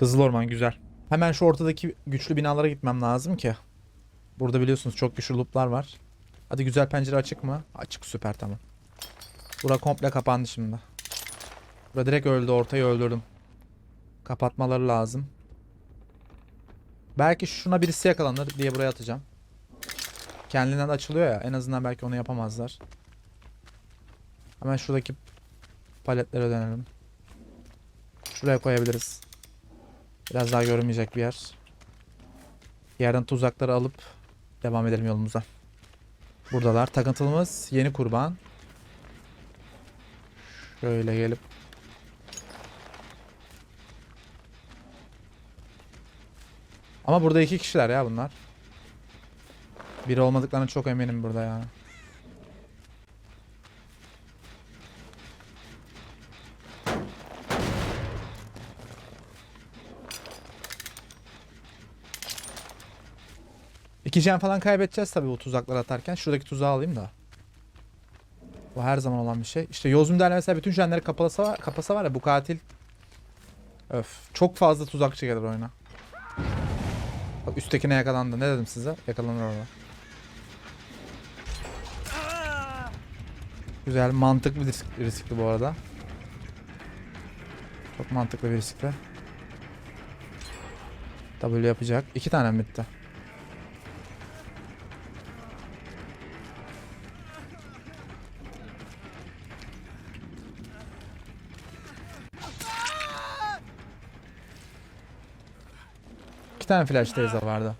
Kızıl Orman güzel. Hemen şu ortadaki güçlü binalara gitmem lazım ki. Burada biliyorsunuz çok güçlü looplar var. Hadi güzel pencere açık mı? Açık süper tamam. Bura komple kapandı şimdi. Bura direkt öldü ortayı öldürdüm. Kapatmaları lazım. Belki şuna birisi yakalanır diye buraya atacağım. Kendinden açılıyor ya en azından belki onu yapamazlar. Hemen şuradaki paletlere dönelim. Şuraya koyabiliriz. Biraz daha görünmeyecek bir yer. Yerden tuzakları alıp devam edelim yolumuza. Buradalar. Takıntılımız yeni kurban. Şöyle gelip Ama burada iki kişiler ya bunlar. Biri olmadıklarına çok eminim burada ya. İki can falan kaybedeceğiz tabii bu tuzaklar atarken. Şuradaki tuzağı alayım da. Bu her zaman olan bir şey. İşte Yozum'da mesela bütün jenleri kapasa var, kapasa var ya bu katil. Öf. Çok fazla tuzakçı gelir oyuna. Bak üsttekine yakalandı. Ne dedim size? Yakalanır orada. Güzel. Mantıklı bir risk, riskli bu arada. Çok mantıklı bir riskli. W yapacak. İki tane mi bitti? İki tane flash teyze vardı.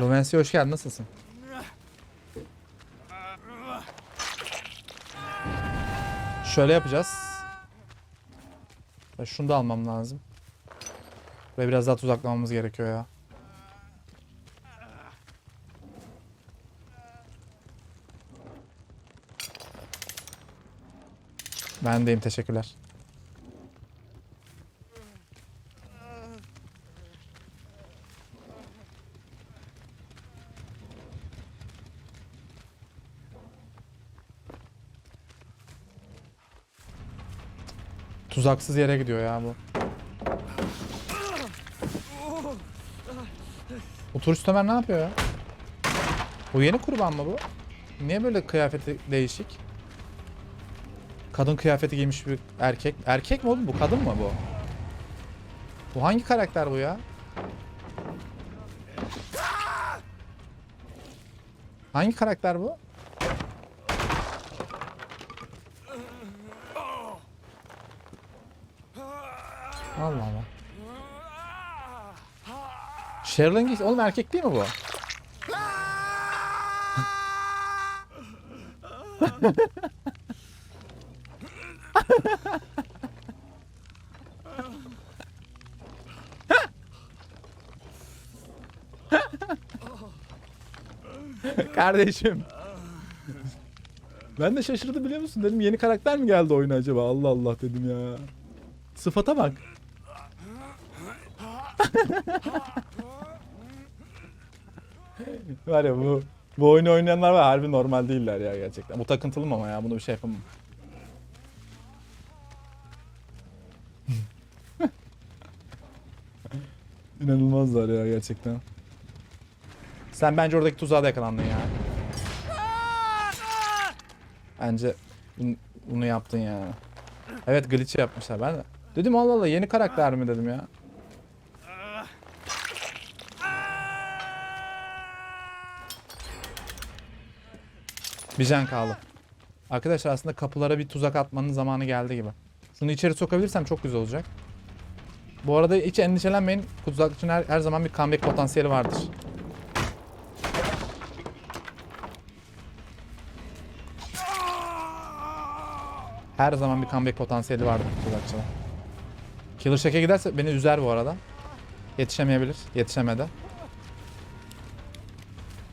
Lumensi hoş geldin. Nasılsın? Şöyle yapacağız. Ya Şunu da almam lazım. Ve biraz daha tuzaklamamız gerekiyor ya. Ben deyim teşekkürler. Tuzaksız yere gidiyor ya bu. Bu turist Ömer ne yapıyor ya? Bu yeni kurban mı bu? Niye böyle kıyafeti değişik? Kadın kıyafeti giymiş bir erkek. Erkek mi oğlum bu? Kadın mı bu? Bu hangi karakter bu ya? Hangi karakter bu? Allah Allah. Sherilyn oğlum erkek değil mi bu? Kardeşim. Ben de şaşırdım biliyor musun? Dedim yeni karakter mi geldi oyuna acaba? Allah Allah dedim ya. Sıfata bak. var ya bu bu oyunu oynayanlar var harbi normal değiller ya gerçekten. Bu takıntılı mı ama ya bunu bir şey yapamam. İnanılmazlar ya gerçekten. Sen bence oradaki tuzağa da yakalandın ya. Bence bunu yaptın ya. Evet glitch yapmışlar ben de. Dedim Allah Allah yeni karakter mi dedim ya. Bir can kaldı. Arkadaşlar aslında kapılara bir tuzak atmanın zamanı geldi gibi. Şunu içeri sokabilirsem çok güzel olacak. Bu arada hiç endişelenmeyin. Tuzak için her, her zaman bir comeback potansiyeli vardır. Her zaman bir comeback potansiyeli vardır tuzakçıda. Killer Shack'e giderse beni üzer bu arada. Yetişemeyebilir. Yetişemedi.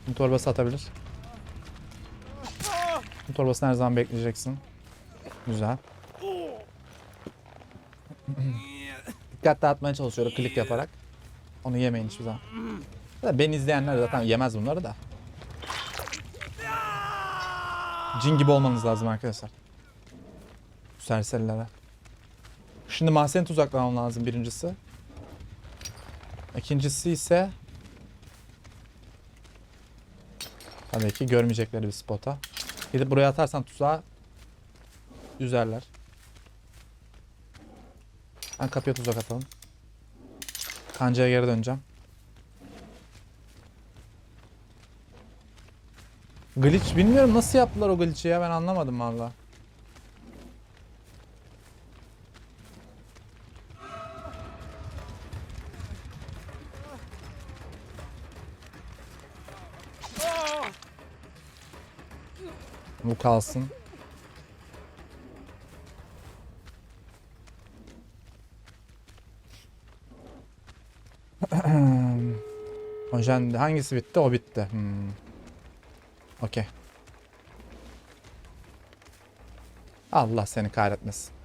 Bu torbası atabilir. Torbasını her zaman bekleyeceksin. Güzel. Dikkatli atmaya çalışıyorum klik yaparak. Onu yemeyin hiçbir zaman. Ya Beni izleyenler zaten yemez bunları da. Cin gibi olmanız lazım arkadaşlar. Serserilere. Şimdi mahzeni tuzaklamam lazım birincisi. İkincisi ise tabii ki görmeyecekleri bir spota. Gidip buraya atarsan tuzağa üzerler. Ben kapıya tuzak atalım. Kancaya geri döneceğim. Glitch bilmiyorum nasıl yaptılar o glitch'i ya ben anlamadım valla. Kalsın. Ojen hangisi bitti? O bitti. Hmm. Okey. Allah seni kahretmesin.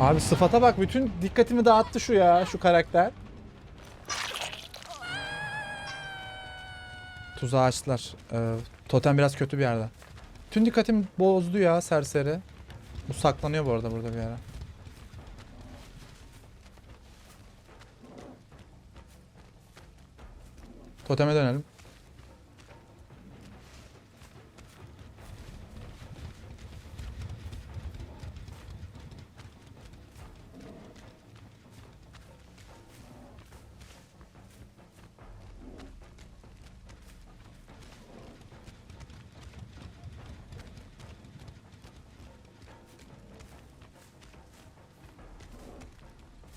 Abi sıfata bak bütün dikkatimi dağıttı şu ya şu karakter. Tuzağı açtılar. Ee, totem biraz kötü bir yerde. Tüm dikkatim bozdu ya serseri. Bu saklanıyor bu arada burada bir yere. Toteme dönelim.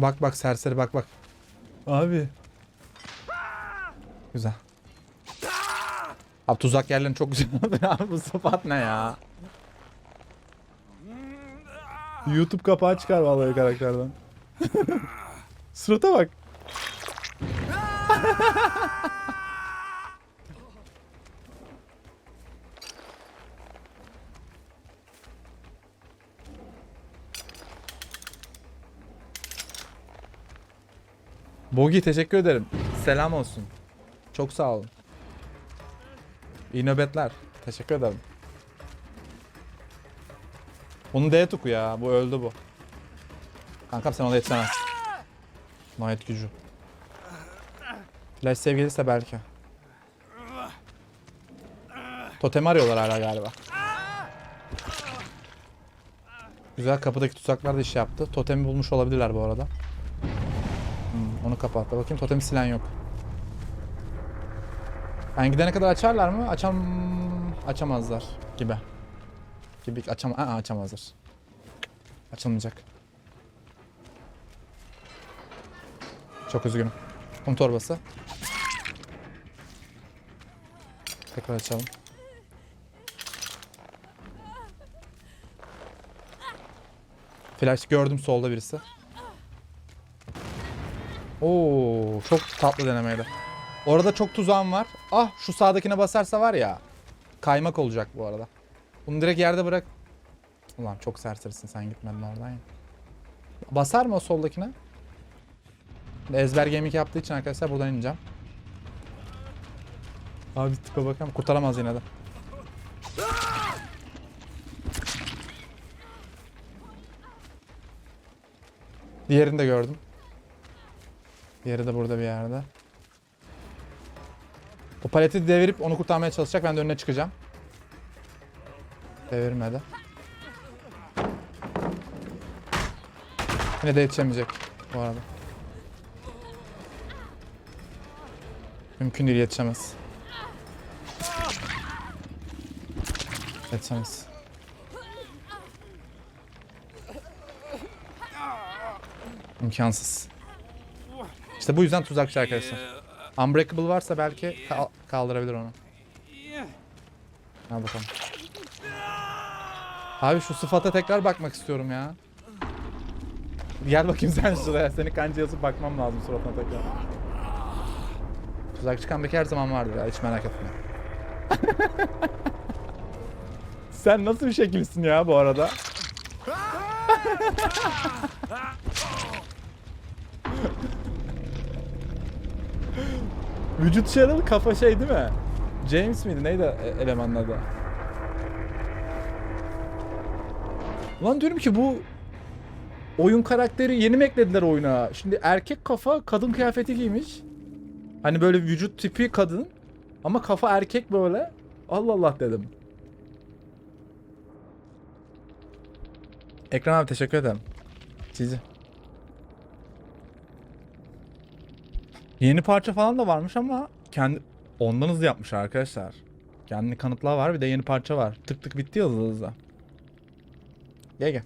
Bak bak serseri bak bak. Abi. Güzel. Abi tuzak yerlerini çok güzel Abi bu sıfat ne ya? YouTube kapağı çıkar vallahi karakterden. Surata bak. Bogi teşekkür ederim. Selam olsun. Çok sağ olun. İyi nöbetler. Teşekkür ederim. Bunun D tuku ya. Bu öldü bu. Kankam sen ona yetişemezsin. Nayet gücü. Flash save gelirse belki. Totem arıyorlar hala galiba. Güzel kapıdaki tuzaklar da iş yaptı. Totemi bulmuş olabilirler bu arada. Kapattı. Bakayım totemi silen yok. Ben gidene kadar açarlar mı? Açam açamazlar gibi. Gibi açam Aa, açamazlar. Açılmayacak. Çok üzgünüm. Kum torbası. Tekrar açalım. Flash gördüm solda birisi. Oo, çok tatlı denemeydi. Orada çok tuzağım var. Ah şu sağdakine basarsa var ya. Kaymak olacak bu arada. Bunu direkt yerde bırak. Ulan çok serserisin sen gitmedin oradan ya. Basar mı o soldakine? Ezber gaming yaptığı için arkadaşlar buradan ineceğim. Abi tipe bakalım kurtaramaz yine de. Diğerini de gördüm. Diğeri de burada bir yerde. O paleti devirip onu kurtarmaya çalışacak. Ben de önüne çıkacağım. Devirmedi. Yine de yetişemeyecek bu arada. Mümkün değil yetişemez. Yetişemez. İmkansız. İşte bu yüzden tuzakçı arkadaşlar. Unbreakable varsa belki kal- kaldırabilir onu. Al bakalım. Abi şu sıfata tekrar bakmak istiyorum ya. Gel bakayım sen şuraya. Seni kanca yazıp bakmam lazım suratına tekrar. Tuzakçı comeback her zaman vardır ya hiç merak etme. sen nasıl bir şekilsin ya bu arada? Vücut Cheryl kafa şey değil mi? James miydi? Neydi e- elemanın adı? Lan diyorum ki bu oyun karakteri yeni mi eklediler oyuna? Şimdi erkek kafa kadın kıyafeti giymiş. Hani böyle vücut tipi kadın ama kafa erkek böyle. Allah Allah dedim. Ekran abi teşekkür ederim. Sizi. Yeni parça falan da varmış ama kendi ondan yapmış arkadaşlar. Kendini kanıtla var bir de yeni parça var. Tık tık bitti hızlı hızlı. Gel gel.